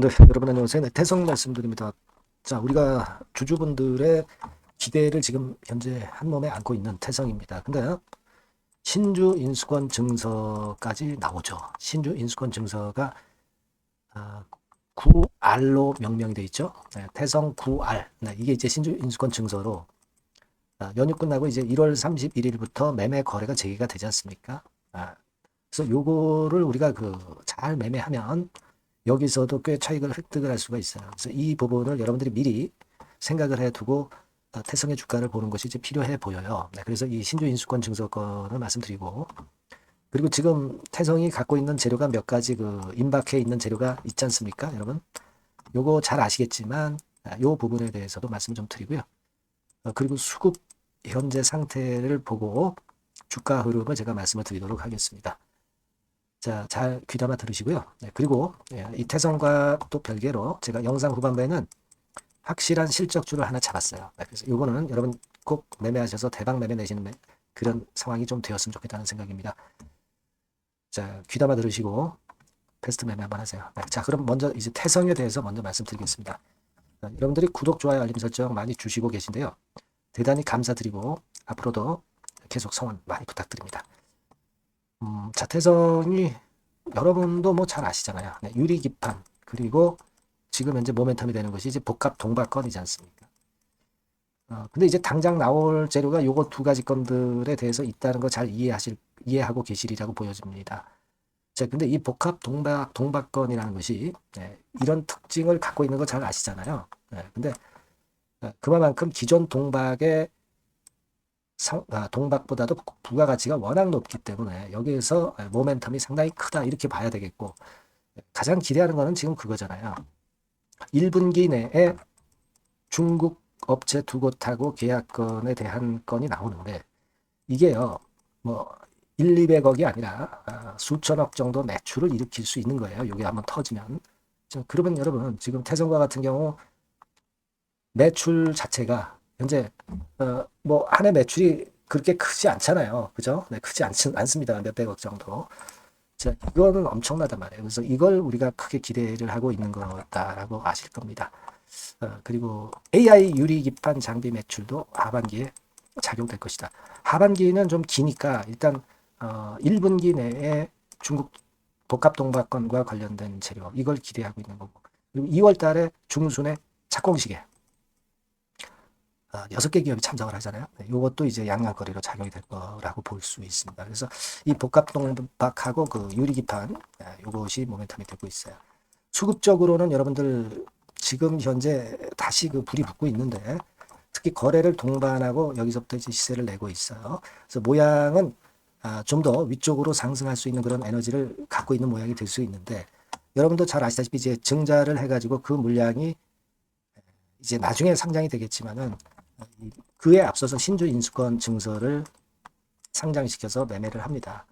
네, 여러분 안녕하세요. 네, 태성 말씀드립니다. 자, 우리가 주주분들의 기대를 지금 현재 한 몸에 안고 있는 태성입니다. 근데 신주 인수권 증서까지 나오죠. 신주 인수권 증서가 아, 9R로 명명이 돼 있죠. 네, 태성 9R. 네, 이게 이제 신주 인수권 증서로 아, 연휴 끝나고 이제 1월 31일부터 매매 거래가 재개가 되지 않습니까? 아, 그래서 요거를 우리가 그 잘 매매하면 여기서도 꽤 차익을 획득을 할 수가 있어요. 그래서 이 부분을 여러분들이 미리 생각을 해두고 어, 태성의 주가를 보는 것이 이제 필요해 보여요. 네, 그래서 이 신주 인수권 증서권을 말씀드리고 그리고 지금 태성이 갖고 있는 재료가 몇 가지 그 임박해 있는 재료가 있지 않습니까, 여러분? 요거 잘 아시겠지만 아, 요 부분에 대해서도 말씀 좀 드리고요. 어, 그리고 수급 현재 상태를 보고 주가 흐름을 제가 말씀을 드리도록 하겠습니다. 자, 잘 귀담아 들으시고요. 네, 그리고 예, 이 태성과 또 별개로 제가 영상 후반부에는 확실한 실적주를 하나 잡았어요. 네, 그래서 이거는 여러분 꼭 매매하셔서 대박 매매 내시는 매- 그런 상황이 좀 되었으면 좋겠다는 생각입니다. 자, 귀담아 들으시고 베스트 매매 한번 하세요. 네, 자, 그럼 먼저 이제 태성에 대해서 먼저 말씀드리겠습니다. 자, 여러분들이 구독, 좋아요, 알림 설정 많이 주시고 계신데요. 대단히 감사드리고 앞으로도 계속 성원 많이 부탁드립니다. 음, 자태성이 여러분도 뭐 잘 아시잖아요. 네, 유리기판 그리고 지금 현재 모멘텀이 되는 것이 이제 복합 동박건이지 않습니까? 어, 근데 이제 당장 나올 재료가 요거 두 가지 건들에 대해서 있다는 거 잘 이해하실 이해하고 계시리라고 보여집니다. 자, 근데 이 복합 동박 동박건이라는 것이 네, 이런 특징을 갖고 있는 거 잘 아시잖아요. 네, 근데 어, 그만큼 기존 동박의 동박보다도 부가가치가 워낙 높기 때문에 여기에서 모멘텀이 상당히 크다 이렇게 봐야 되겠고 가장 기대하는 거는 지금 그거잖아요. 1분기 내에 중국 업체 두 곳하고 계약건에 대한 건이 나오는데 이게요 뭐 1, 200억이 아니라 아, 수천억 정도 매출을 일으킬 수 있는 거예요. 이게 한번 터지면. 자, 그러면 여러분 지금 태성과 같은 경우 매출 자체가 현재 어, 뭐 한 해 매출이 그렇게 크지 않잖아요. 그죠? 네, 크지 않, 않습니다. 몇백억 정도. 자, 이거는 엄청나단 말이에요. 그래서 이걸 우리가 크게 기대를 하고 있는 거다라고 아실 겁니다. 어, 그리고 AI 유리 기판 장비 매출도 하반기에 작용될 것이다. 하반기는 좀 기니까 일단 어, 1분기 내에 중국 복합 동박건과 관련된 재료 이걸 기대하고 있는 거고 그리고 2월 달에 중순에 어, 여섯 개 기업이 참석을 하잖아요. 네, 이것도 이제 양양거리로 작용이 될 거라고 볼 수 있습니다. 그래서 이 복합 동박하고 그 유리기판 이것이 모멘텀이 되고 있어요. 수급적으로는 여러분들 지금 현재 다시 그 불이 붙고 있는데 특히 거래를 동반하고 여기서부터 이제 시세를 내고 있어요. 그래서 모양은 아, 좀더 위쪽으로 상승할 수 있는 그런 에너지를 갖고 있는 모양이 될 수 있는데 여러분도 잘 아시다시피 이제 증자를 해가지고 그 물량이 이제 나중에 상장이 되겠지만은 이- 그에 앞서서 신주 인수권 증서를 상장시켜서 매매를 합니다.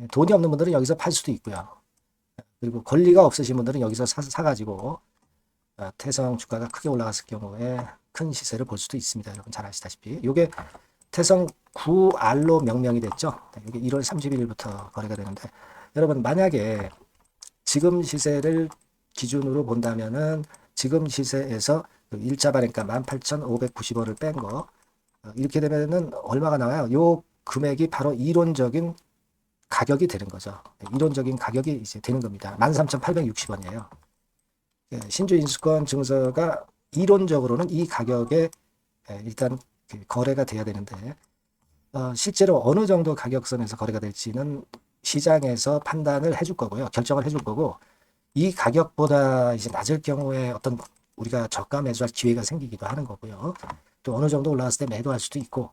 예, 돈이 없는 분들은 여기서 팔 수도 있고요. 그리고 권리가 없으신 분들은 여기서 사, 사가지고 아, 태성 주가가 크게 올라갔을 경우에 큰 시세를 볼 수도 있습니다. 여러분 잘 아시다시피. 이게 태성 9R로 명명이 됐죠. 이게 1월 31일부터 거래가 되는데 여러분 만약에 지금 시세를 기준으로 본다면은 지금 시세에서 그 일자 발행가 18,590원을 뺀 거 이렇게 되면은 얼마가 나와요? 요 금액이 바로 이론적인 가격이 되는 거죠. 네, 이론적인 가격이 이제 되는 겁니다. 13,860원이에요. 예, 신주 인수권 증서가 이론적으로는 이 가격에 예, 일단 그 거래가 돼야 되는데 어, 실제로 어느 정도 가격선에서 거래가 될지는 시장에서 판단을 해줄 거고요. 결정을 해줄 거고 이 가격보다 이제 낮을 경우에 어떤 우리가 저가 매수할 기회가 생기기도 하는 거고요. 또 어느 정도 올라갔을 때 매도할 수도 있고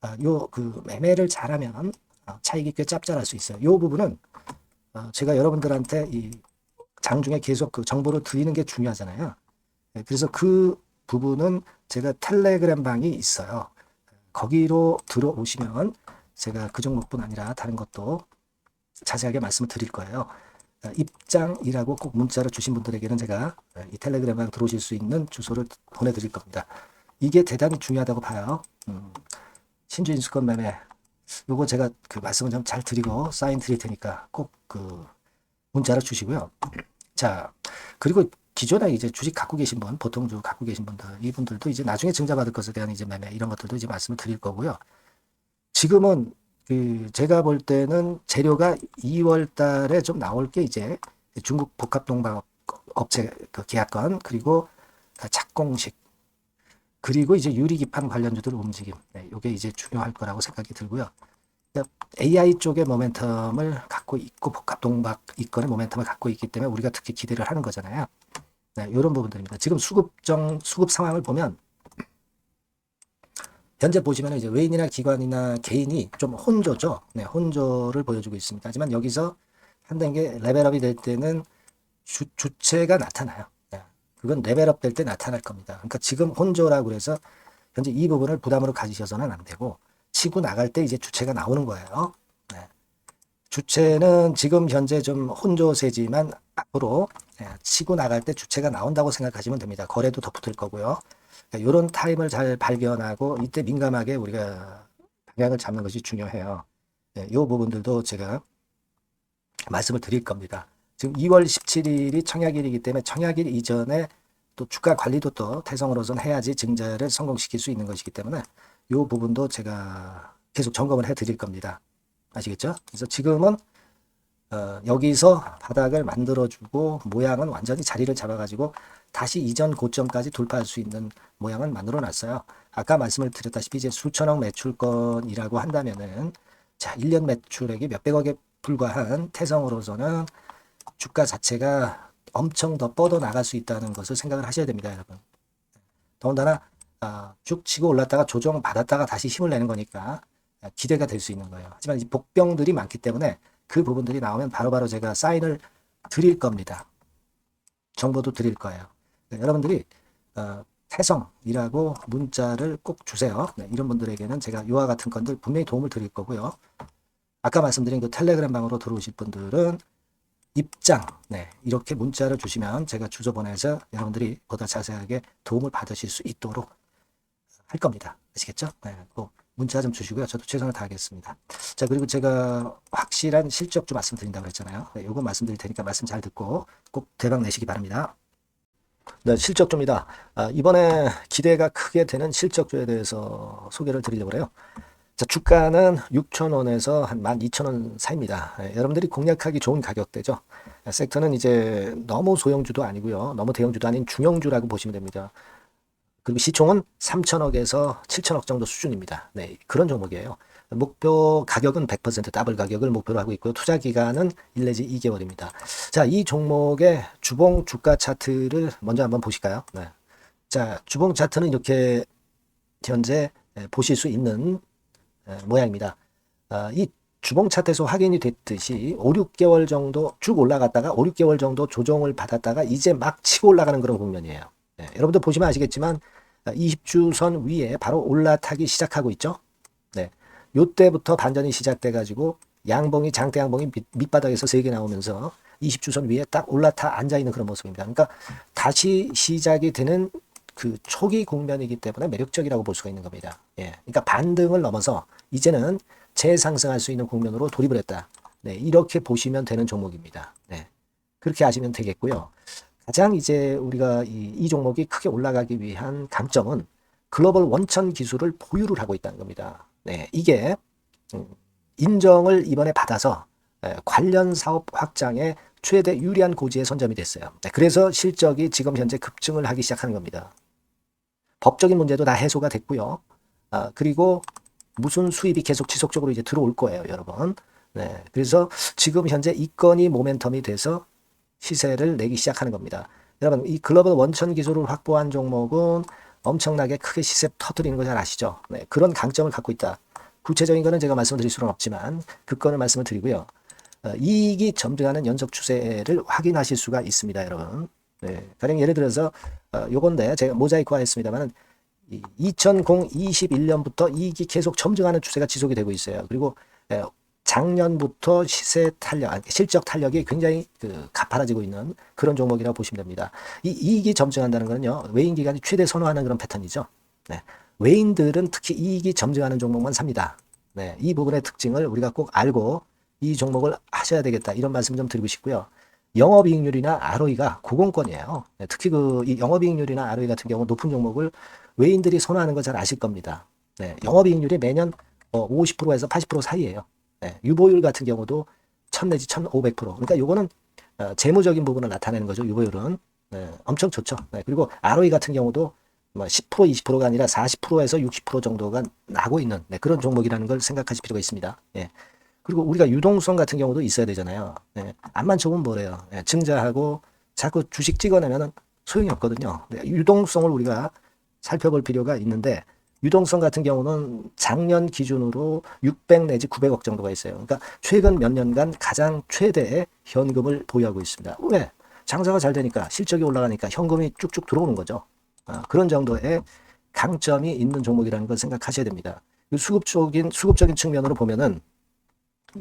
아, 요그 매매를 잘하면 어, 차익이 꽤 짭짤할 수 있어요. 요 부분은 어, 제가 여러분들한테 이 장중에 계속 그 정보를 드리는 게 중요하잖아요. 네, 그래서 그 부분은 제가 텔레그램 방이 있어요. 거기로 들어오시면 제가 그 종목뿐 아니라 다른 것도 자세하게 말씀을 드릴 거예요. 어, 입장이라고 꼭 문자를 주신 분들에게는 제가 어, 이 텔레그램 방 들어오실 수 있는 주소를 보내드릴 겁니다. 이게 대단히 중요하다고 봐요. 음, 신주 인수권 매매 요거 제가 그 말씀을 좀 잘 드리고 사인 드릴 테니까 꼭 그 문자를 주시고요. 자, 그리고 기존에 이제 주식 갖고 계신 분, 보통 주 갖고 계신 분들, 이분들도 이제 나중에 증자 받을 것에 대한 이제 매매 이런 것들도 이제 말씀을 드릴 거고요. 지금은 그 제가 볼 때는 재료가 2월 달에 좀 나올 게 이제 중국 복합동방 업체 그 계약건 그리고 착공식 그리고 이제 유리기판 관련주들 움직임. 네, 이게 이제 중요할 거라고 생각이 들고요. AI 쪽의 모멘텀을 갖고 있고 복합동박 이건의 모멘텀을 갖고 있기 때문에 우리가 특히 기대를 하는 거잖아요. 네, 이런 부분들입니다. 지금 수급 정 수급 상황을 보면 현재 보시면 이제 외인이나 기관이나 개인이 좀 혼조죠. 네, 혼조를 보여주고 있습니다. 하지만 여기서 한 단계 레벨업이 될 때는 주, 주체가 나타나요. 네, 그건 레벨업 될 때 나타날 겁니다. 그러니까 지금 혼조라고 그래서 현재 이 부분을 부담으로 가지셔서는 안 되고 치고 나갈 때 이제 주체가 나오는 거예요. 네. 주체는 지금 현재 좀 혼조세지만 앞으로 네, 치고 나갈 때 주체가 나온다고 생각하시면 됩니다. 거래도 더 붙을 거고요. 이런 그러니까 타임을 잘 발견하고 이때 민감하게 우리가 방향을 잡는 것이 중요해요. 네, 이 부분들도 제가 말씀을 드릴 겁니다. 지금 2월 17일이 청약일이기 때문에 청약일 이전에 또 주가 관리도 또 태성으로선 해야지 증자를 성공시킬 수 있는 것이기 때문에 이 부분도 제가 계속 점검을 해 드릴 겁니다. 아시겠죠? 그래서 지금은 어, 여기서 바닥을 만들어주고 모양은 완전히 자리를 잡아가지고 다시 이전 고점까지 돌파할 수 있는 모양은 만들어 놨어요. 아까 말씀을 드렸다시피 이제 수천억 매출건이라고 한다면은 자, 1년 매출액이 몇백억에 불과한 태성으로서는 주가 자체가 엄청 더 뻗어 나갈 수 있다는 것을 생각을 하셔야 됩니다, 여러분. 더군다나 아, 쭉 치고 올랐다가 조정 받았다가 다시 힘을 내는 거니까 기대가 될 수 있는 거예요. 하지만 복병들이 많기 때문에 그 부분들이 나오면 바로바로 바로 제가 사인을 드릴 겁니다. 정보도 드릴 거예요. 네, 여러분들이 어, 태성이라고 문자를 꼭 주세요. 네, 이런 분들에게는 제가 이와 같은 건들 분명히 도움을 드릴 거고요. 아까 말씀드린 그 텔레그램 방으로 들어오실 분들은 입장 네, 이렇게 문자를 주시면 제가 주소 보내서 여러분들이 보다 자세하게 도움을 받으실 수 있도록 할 겁니다. 아시겠죠? 네, 꼭 문자 좀 주시고요. 저도 최선을 다하겠습니다. 자, 그리고 제가 확실한 실적 좀 말씀드린다고 그랬잖아요. 네, 요거 말씀드릴 테니까 말씀 잘 듣고 꼭 대박 내시기 바랍니다. 네, 실적주입니다. 아, 이번에 기대가 크게 되는 실적주에 대해서 소개를 드리려고 해요. 자, 주가는 6,000원에서 한 12,000원 사이입니다. 네, 여러분들이 공략하기 좋은 가격대죠. 섹터는 이제 너무 소형주도 아니고요. 너무 대형주도 아닌 중형주라고 보시면 됩니다. 그리고 시총은 3천억에서 7천억 정도 수준입니다. 네, 그런 종목이에요. 목표 가격은 100% 더블 가격을 목표로 하고 있고요. 투자 기간은 1 내지 2개월입니다. 자, 이 종목의 주봉 주가 차트를 먼저 한번 보실까요? 네. 자, 주봉 차트는 이렇게 현재 보실 수 있는 모양입니다. 아, 이 주봉 차트에서 확인이 됐듯이 5, 6개월 정도 쭉 올라갔다가 5, 6개월 정도 조정을 받았다가 이제 막 치고 올라가는 그런 국면이에요. 네, 여러분들 보시면 아시겠지만 20주선 위에 바로 올라타기 시작하고 있죠. 네. 요때부터 반전이 시작돼 가지고 양봉이 장대 양봉이 밑, 바닥에서 세 개 나오면서 20주선 위에 딱 올라타 앉아 있는 그런 모습입니다. 그러니까 다시 시작이 되는 그 초기 국면이기 때문에 매력적이라고 볼 수가 있는 겁니다. 예. 그러니까 반등을 넘어서 이제는 재상승할 수 있는 국면으로 돌입을 했다. 네, 이렇게 보시면 되는 종목입니다. 네. 그렇게 하시면 되겠고요. 가장 이제 우리가 이, 이 종목이 크게 올라가기 위한 강점은 글로벌 원천 기술을 보유를 하고 있다는 겁니다. 네, 이게 음, 인정을 이번에 받아서 관련 사업 확장에 최대 유리한 고지에 선점이 됐어요. 네, 그래서 실적이 지금 현재 급증을 하기 시작하는 겁니다. 법적인 문제도 다 해소가 됐고요. 아, 그리고 무슨 수입이 계속 지속적으로 이제 들어올 거예요, 여러분. 네, 그래서 지금 현재 이 건이 모멘텀이 돼서 시세를 내기 시작하는 겁니다. 여러분 이 글로벌 원천 기술을 확보한 종목은 엄청나게 크게 시세 터뜨리는 거 잘 아시죠? 네, 그런 강점을 갖고 있다. 구체적인 거는 제가 말씀드릴 수는 없지만 그 건을 말씀을 드리고요. 어, 이익이 점등하는 연속 추세를 확인하실 수가 있습니다, 여러분. 네, 가령 예를 들어서 어, 요건데 제가 모자이크화 했습니다만 2021년부터 이익이 계속 점증하는 추세가 지속이 되고 있어요. 그리고 에, 작년부터 시세 탄력, 실적 탄력이 굉장히 그 가파라지고 있는 그런 종목이라고 보시면 됩니다. 이 이익이 점증한다는 것은요, 외인 기관이 최대 선호하는 그런 패턴이죠. 네. 외인들은 특히 이익이 점증하는 종목만 삽니다. 네. 이 부분의 특징을 우리가 꼭 알고 이 종목을 하셔야 되겠다. 이런 말씀 좀 드리고 싶고요. 영업이익률이나 ROE가 고공권이에요. 네, 특히 그이 영업이익률이나 ROE 같은 경우 높은 종목을 외인들이 선호하는 거잘 아실 겁니다. 네, 영업이익률이 매년 어, 50%에서 80% 사이예요. 네, 유보율 같은 경우도 1000 내지 1500%. 그러니까 요거는 어, 재무적인 부분을 나타내는 거죠. 유보율은 네, 엄청 좋죠. 네, 그리고 ROE 같은 경우도 뭐 10% 20%가 아니라 40%에서 60% 정도가 나고 있는 네, 그런 종목이라는 걸 생각하실 필요가 있습니다. 예. 그리고 우리가 유동성 같은 경우도 있어야 되잖아요. 예. 암만 좋으면 뭐래요. 예. 증자하고 자꾸 주식 찍어내면은 소용이 없거든요. 네, 유동성을 우리가 살펴볼 필요가 있는데 유동성 같은 경우는 작년 기준으로 600 내지 900억 정도가 있어요. 그러니까 최근 몇 년간 가장 최대의 현금을 보유하고 있습니다. 왜? 장사가 잘 되니까 실적이 올라가니까 현금이 쭉쭉 들어오는 거죠. 아, 그런 정도의 강점이 있는 종목이라는 걸 생각하셔야 됩니다. 이 수급적인 수급적인 측면으로 보면은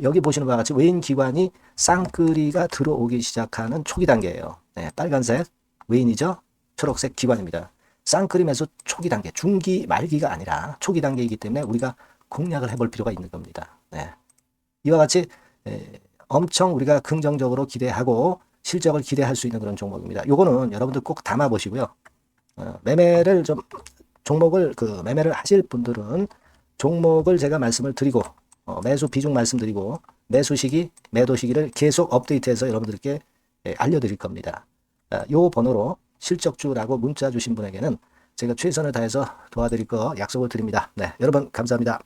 여기 보시는 바와 같이 외인 기관이 쌍끌이가 들어오기 시작하는 초기 단계예요. 네, 빨간색 외인이죠. 초록색 기관입니다. 매수 초기 단계, 중기 말기가 아니라 초기 단계이기 때문에 우리가 공략을 해볼 필요가 있는 겁니다. 네. 이와 같이 에, 엄청 우리가 긍정적으로 기대하고 실적을 기대할 수 있는 그런 종목입니다. 요거는 여러분들 꼭 담아 보시고요. 어, 매매를 좀 종목을 그 매매를 하실 분들은 종목을 제가 말씀을 드리고 어, 매수 비중 말씀드리고 매수 시기, 매도 시기를 계속 업데이트해서 여러분들께 예, 알려드릴 겁니다. 아, 요 번호로 실적주라고 문자 주신 분에게는 제가 최선을 다해서 도와드릴 거 약속을 드립니다. 네, 여러분 감사합니다.